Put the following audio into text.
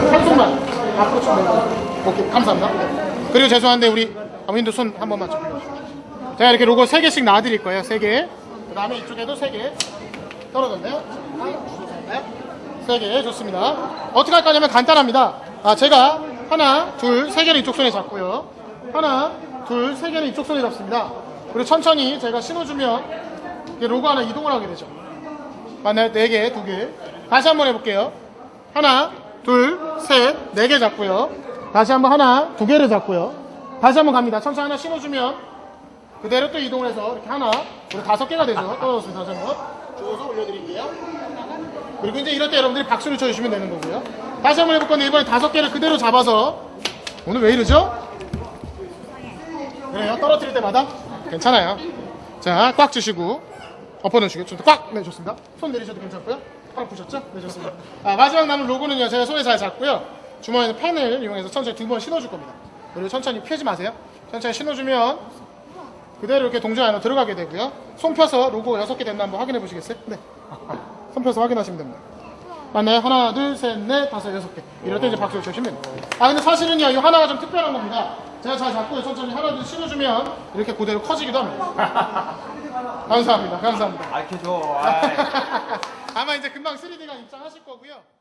좀 한손만 앞으로 좀 내고 오케이 감사합니다 그리고 죄송한데 우리 어머님도 손 한 번만 좀 빌려주세요 제가 이렇게 로고 3개씩 놔드릴 거예요 3개 그 다음에 이쪽에도 3개 떨어졌나요? 세개 좋습니다. 어떻게 할 거냐면 간단합니다. 아 제가 하나, 둘, 세 개를 이쪽 손에 잡고요. 하나, 둘, 세 개는 이쪽 손에 잡습니다. 그리고 천천히 제가 신호 주면 이게 로고 하나 이동을 하게 되죠. 맞나요? 네 개, 두 개. 다시 한번 해볼게요. 하나, 둘, 셋, 네 개 잡고요. 다시 한번 하나, 두 개를 잡고요. 다시 한번 갑니다. 천천히 하나 신호주면 그대로 또 이동을 해서 이렇게 하나, 그리고 다섯 개가 되죠. 떨어졌습니다. 다시 한번 주워서 올려드릴게요. 그리고 이제 이럴 때 여러분들이 박수를 쳐주시면 되는 거고요. 다시 한번 해볼 건데 이번에 다섯 개를 그대로 잡아서 오늘 왜 이러죠? 그래요. 떨어뜨릴 때마다 괜찮아요. 자, 꽉 주시고 엎어놓으시고 좀꽉 네, 좋습니다. 손 내리셔도 괜찮고요. 팔 푸셨죠? 네, 좋습니다. 아, 마지막 남은 로고는요. 제가 손에 잘 잡고요. 주머니에 펜을 이용해서 천천히 두 번 신어줄 겁니다. 그리고 천천히 펴지 마세요. 천천히 신어주면 그대로 이렇게 동전 안으로 들어가게 되고요. 손 펴서 로고 여섯 개 됐나 한번 확인해 보시겠어요? 네. 손 펴서 확인하시면 됩니다. 맞나요? 하나, 둘, 셋, 넷, 다섯, 여섯 개. 이럴 때 이제 박수를 쳐주시면 됩니다. 아, 근데 사실은요, 이 하나가 좀 특별한 겁니다. 제가 잘 잡고 천천히 하나, 둘 신어주면 이렇게 그대로 커지기도 합니다. 감사합니다. 감사합니다. 알켜줘. 아이. 금방 3D가 입장하실 거고요.